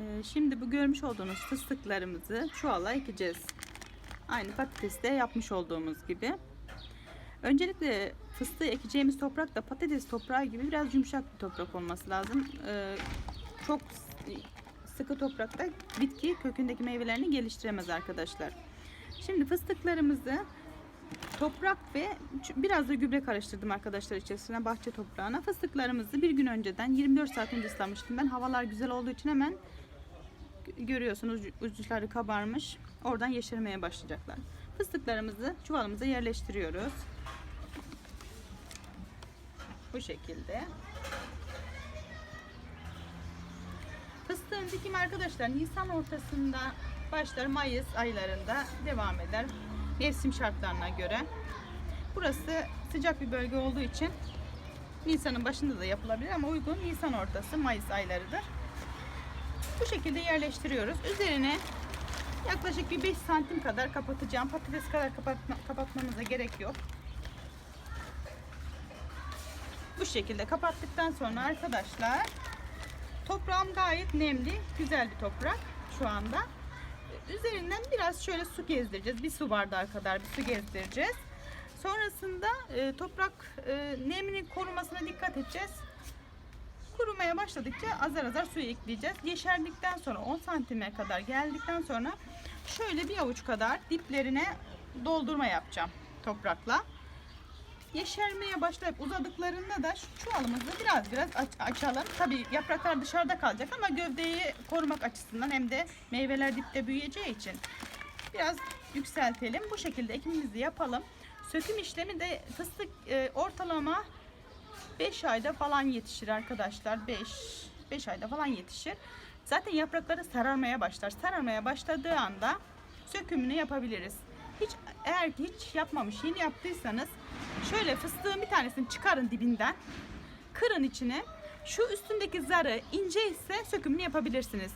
Ee, şimdi bu görmüş olduğunuz fıstıklarımızı çuvala ekeceğiz. Aynı patateste yapmış olduğumuz gibi. Öncelikle fıstığı ekeceğimiz toprak da patates toprağı gibi biraz yumuşak bir toprak olması lazım. Ee, çok sıkı toprakta bitki kökündeki meyvelerini geliştiremez arkadaşlar. Şimdi fıstıklarımızı toprak ve biraz da gübre karıştırdım arkadaşlar içerisine bahçe toprağına. Fıstıklarımızı bir gün önceden 24 saat önce ıslamıştım ben. Havalar güzel olduğu için hemen görüyorsunuz uçları kabarmış. Oradan yeşermeye başlayacaklar. Fıstıklarımızı çuvalımıza yerleştiriyoruz. Bu şekilde. Fıstığın dikimi arkadaşlar Nisan ortasında başlar Mayıs aylarında devam eder. Mevsim şartlarına göre. Burası sıcak bir bölge olduğu için Nisan'ın başında da yapılabilir ama uygun Nisan ortası Mayıs aylarıdır. Bu şekilde yerleştiriyoruz. Üzerine yaklaşık bir 5 santim kadar kapatacağım. Patates kadar kapatma, kapatmamıza gerek yok. Bu şekilde kapattıktan sonra arkadaşlar toprağım gayet nemli, güzel bir toprak şu anda. Üzerinden biraz şöyle su gezdireceğiz. Bir su bardağı kadar bir su gezdireceğiz. Sonrasında e, toprak e, neminin korumasına dikkat edeceğiz. Kurumaya başladıkça azar azar suyu ekleyeceğiz. Yeşerdikten sonra 10 santime kadar geldikten sonra şöyle bir avuç kadar diplerine doldurma yapacağım toprakla. Yeşermeye başlayıp uzadıklarında da şu çuvalımızı biraz biraz aç- açalım. Tabi yapraklar dışarıda kalacak ama gövdeyi korumak açısından hem de meyveler dipte büyüyeceği için biraz yükseltelim. Bu şekilde ekimimizi yapalım. Söküm işlemi de fıstık e, ortalama 5 ayda falan yetişir arkadaşlar. 5 5 ayda falan yetişir. Zaten yaprakları sararmaya başlar. Sararmaya başladığı anda sökümünü yapabiliriz. Hiç eğer hiç yapmamış, yeni yaptıysanız şöyle fıstığın bir tanesini çıkarın dibinden. Kırın içine. Şu üstündeki zarı ince ise sökümünü yapabilirsiniz.